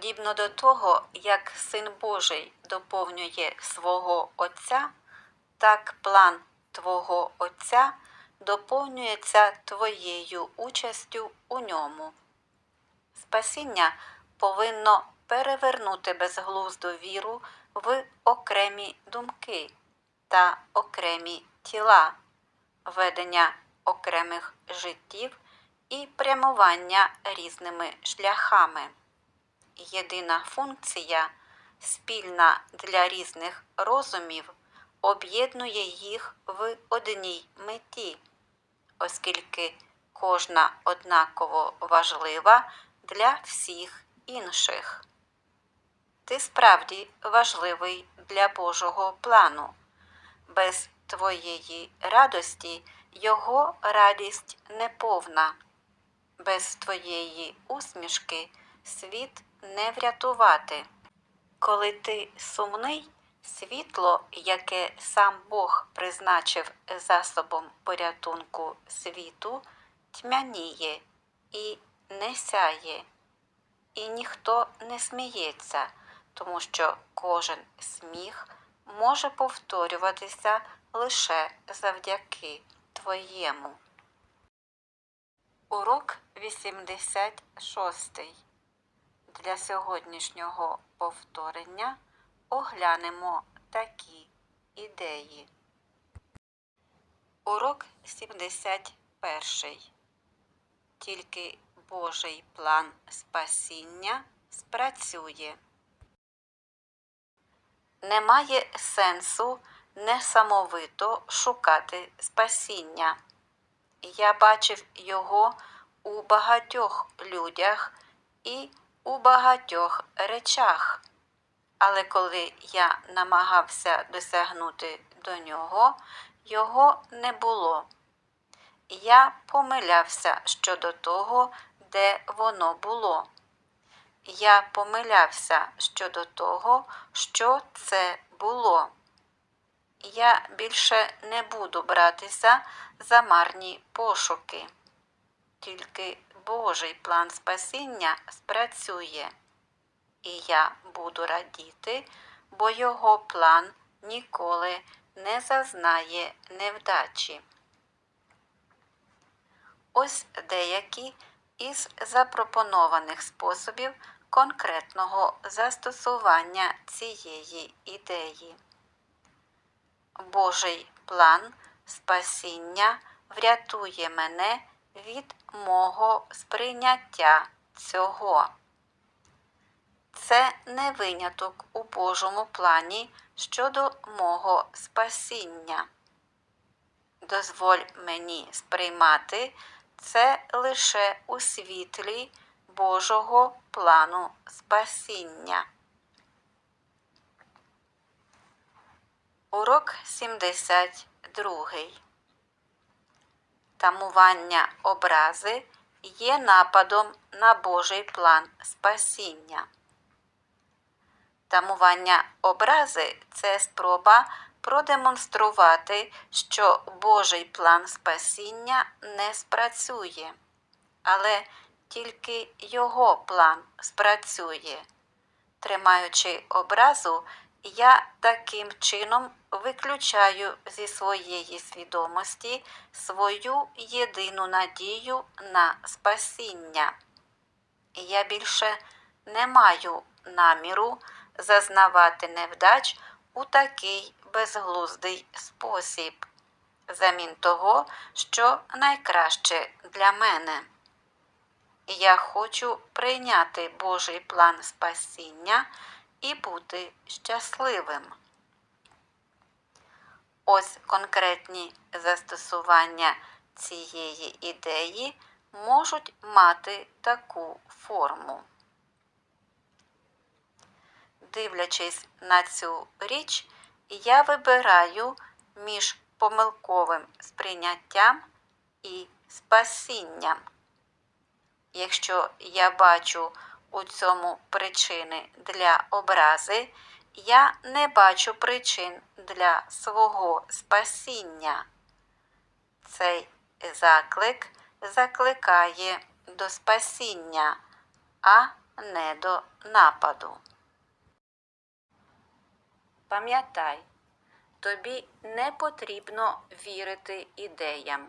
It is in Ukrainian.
Подібно до того, як Син Божий доповнює свого Отця, так план Твого Отця доповнюється Твоєю участю у ньому. Спасіння повинно перевернути безглузду віру в окремі думки та окремі тіла, ведення окремих життів і прямування різними шляхами. Єдина функція, спільна для різних розумів, об'єднує їх в одній меті, оскільки кожна однаково важлива для всіх інших. Ти справді важливий для Божого плану. Без твоєї радості його радість неповна. Без твоєї усмішки світ не врятувати. Коли ти сумний, світло, яке сам Бог призначив засобом порятунку світу, тьмяніє і не сяє, і ніхто не сміється, тому що кожен сміх може повторюватися лише завдяки твоєму. Урок 86. Для сьогоднішнього повторення оглянемо такі ідеї. Урок 71. Тільки Божий план спасіння спрацює. Немає сенсу несамовито шукати спасіння. Я бачив його у багатьох людях і у багатьох речах. Але коли я намагався досягнути до нього, його не було. Я помилявся щодо того, де воно було. Я помилявся щодо того, що це було. Я більше не буду братися за марні пошуки. Тільки Божий план спасіння спрацює, і я буду радіти, бо його план ніколи не зазнає невдачі. Ось деякі із запропонованих способів конкретного застосування цієї ідеї. Божий план спасіння врятує мене від мого сприйняття цього. Це не виняток у Божому плані щодо мого спасіння. Дозволь мені сприймати це лише у світлі Божого плану спасіння. Урок 72. Тамування образи є нападом на Божий план спасіння. Тамування образи це спроба продемонструвати, що Божий план спасіння не спрацює, але тільки його план спрацює. Тримаючи образу, я таким чином виключаю зі своєї свідомості свою єдину надію на спасіння. Я більше не маю наміру зазнавати невдач у такий безглуздий спосіб, замін того, що найкраще для мене. Я хочу прийняти Божий план спасіння і бути щасливим. Ось конкретні застосування цієї ідеї можуть мати таку форму. Дивлячись на цю річ, я вибираю між помилковим сприйняттям і спасінням. Якщо я бачу у цьому причини для образи, я не бачу причин для свого спасіння. Цей заклик закликає до спасіння, а не до нападу. Пам'ятай, тобі не потрібно вірити ідеям.